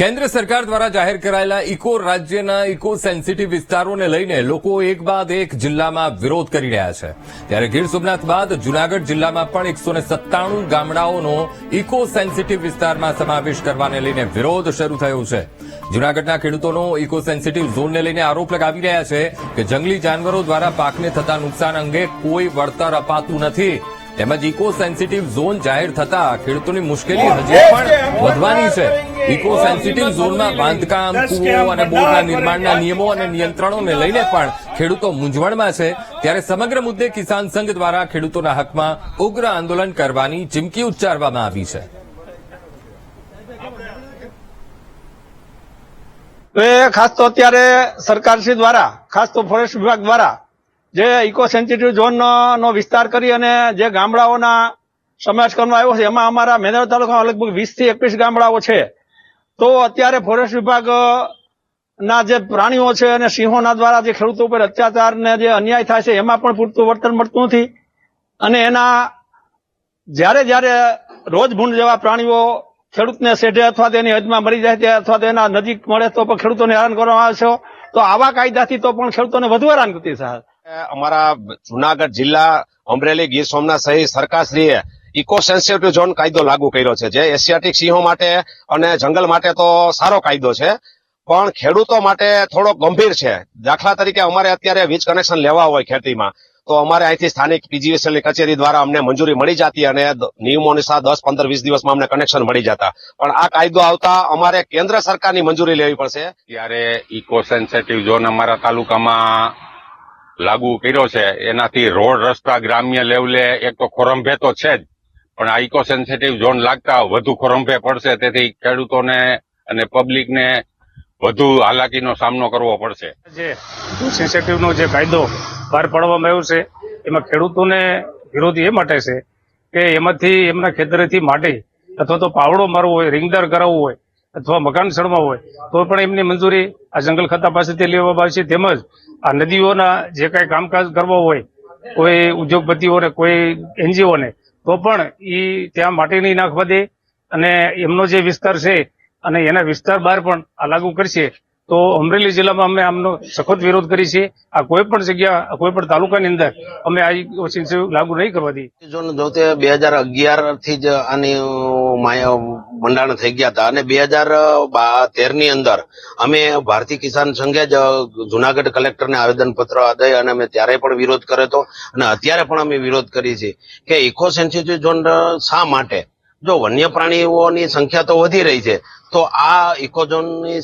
કેન્દ્ર સરકાર દ્વારા જાહેર કરાયેલા ઇકો રાજ્યના ઇકો સેન્સિટિવ વિસ્તારોને લઈને લોકો એક બાદ એક જિલ્લામાં વિરોધ કરી રહ્યા છે. ત્યારે ગીર સોમનાથ બાદ જૂનાગઢ જિલ્લામાં પણ એકસો સત્તાણું ગામડાઓનો ઇકો સેન્સિટિવ વિસ્તારમાં સમાવેશ કરવાને લઈને વિરોધ શરૂ થયો છે. જૂનાગઢના ખેડૂતોનો ઇકો સેન્સિટિવ ઝોનને લઈને આરોપ લગાવી રહ્યા છે કે જંગલી જાનવરો દ્વારા પાકને થતા નુકસાન અંગે કોઈ વળતર અપાતું નથી. તેમજ ઇકો સેન્સિટિવ ઝોન જાહેર થતા ખેડૂતોની મુશ્કેલી હજી પણ વધવાની છે. ઇકો સેન્સિટિવ ઝોનના બાંધકામ કુવો અને બોરના નિર્માણના નિયમો અને નિયંત્રણોને લઈને પણ ખેડૂતો મૂંઝવણમાં છે. ત્યારે સમગ્ર મુદ્દે કિસાન સંઘ દ્વારા ખેડૂતોના હકમાં ઉગ્ર આંદોલન કરવાની ચીમકી ઉચ્ચારવામાં આવી છે. તો એ ખાસ તો અત્યારે સરકારશ્રી દ્વારા ખાસ તો ફોરેસ્ટ વિભાગ દ્વારા જે ઇકો સેન્સિટિવ ઝોન નો વિસ્તાર કરી અને જે ગામડાઓના સમાવેશ કરવામાં આવ્યો છે, એમાં અમારા મેંદરા તાલુકામાં લગભગ વીસથી એકવીસ ગામડાઓ છે. તો અત્યારે ફોરેસ્ટ વિભાગ ના જે પ્રાણીઓ છે અને સિંહોના દ્વારા જે ખેડૂતો ઉપર અત્યાચાર ને જે અન્યાય થાય છે, એમાં પણ પૂરતું વર્તન મળતું નથી. અને એના જ્યારે જ્યારે રોજ ભૂંડ જેવા પ્રાણીઓ ખેડૂતને સેઢે અથવા તેની હદમાં મરી જાય છે અથવા તો એના નજીક મળે તો પણ ખેડૂતોને હેરાન કરવામાં આવે છે. તો આવા કાયદાથી તો પણ ખેડૂતોને વધુ હેરાન કરતી છે. અમારા જુનાગઢ જિલ્લા અમરેલી ગીર સોમનાથ સહિત સરકારશ્રીએ ઇકો સેન્સિટિવ ઝોન કાયદો લાગુ કર્યો છે, જે એશિયાટિક સિંહો માટે અને જંગલ માટે તો સારો કાયદો છે. પણ ખેડૂતો માટે થોડો ગંભીર છે. દાખલા તરીકે અમારે અત્યારે વીજ કનેક્શન લેવા હોય ખેતીમાં, તો અમારે અહીંથી સ્થાનિક પીજીવીસીએલ કચેરી દ્વારા અમને મંજૂરી મળી જતી અને નિયમો અનુસાર દસ, પંદર, વીસ દિવસમાં અમને કનેક્શન મળી જતા. પણ આ કાયદો આવતા અમારે કેન્દ્ર સરકારની મંજૂરી લેવી પડશે. ત્યારે ઇકો સેન્સિટિવ ઝોન અમારા તાલુકામાં લાગુ કર્યો છે. એનાથી રોડ રસ્તા ગ્રામ્ય લેવલે એક તો ખોરંભે તો છે જ, પણ આ ઇકો સેન્સિટિવ ઝોન લાગતા વધુ ખોરંભે પડશે. તેથી ખેડૂતોને અને પબ્લિકને વધુ હાલાકીનો સામનો કરવો પડશે. જે સેન્સિટિવનો જે કાયદો બહાર પાડવામાં આવ્યો છે, એમાં ખેડૂતોને વિરોધ એ માટે છે કે એમાંથી એમના ખેતરેથી માટી અથવા તો પાવડો મારવો હોય, રિંગદાર કરાવવું હોય અથવા મકાન સડવા હોય, તો પણ એમની મંજૂરી આ જંગલ ખાતા પાસેથી લેવામાં આવે છે. તેમજ આ નદીઓના જે કાંઈ કામકાજ કરવા હોય, કોઈ ઉદ્યોગપતિઓને, કોઈ એનજીઓને, તો પણ એ ત્યાં માટી નહીં નાખવા દે અને એમનો જે વિસ્તાર છે અને એના વિસ્તાર બહાર પણ આ લાગુ કરશે તો અમરેલી જિલ્લામાં અમે આમનો સખત વિરોધ કરી છે. આ કોઈ પણ જગ્યા, કોઈ પણ તાલુકાની અંદર અમે આ ઓછી લાગુ નહીં કરવા દઈએ ઝોન બે હજાર અગિયારથી જ આની મંડાણ થઈ ગયા હતા. અને બે હજાર તેરની અંદર અમે ભારતીય કિસાન સંઘે જ જુનાગઢ કલેક્ટરને આવેદન પત્ર દઈ અને અમે ત્યારે પણ વિરોધ કર્યો હતો. અને અત્યારે પણ અમે વિરોધ કરી છે. કે ઇકો સેન્સિટિવ ઝોન શા માટે? જો વન્ય પ્રાણીઓની સંખ્યા તો વધી રહી છે, તો આ ઇકોઝોનની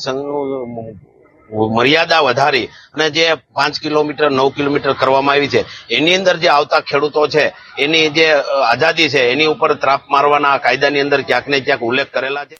મર્યાદા વધારી અને જે પાંચ કિલોમીટર, નવ કિલોમીટર કરવામાં આવી છે, એની અંદર જે આવતા ખેડૂતો છે, એની જે આઝાદી છે, એની ઉપર ત્રાપ મારવાના કાયદાની અંદર ક્યાંક ને ક્યાંક ઉલ્લેખ કરેલા છે.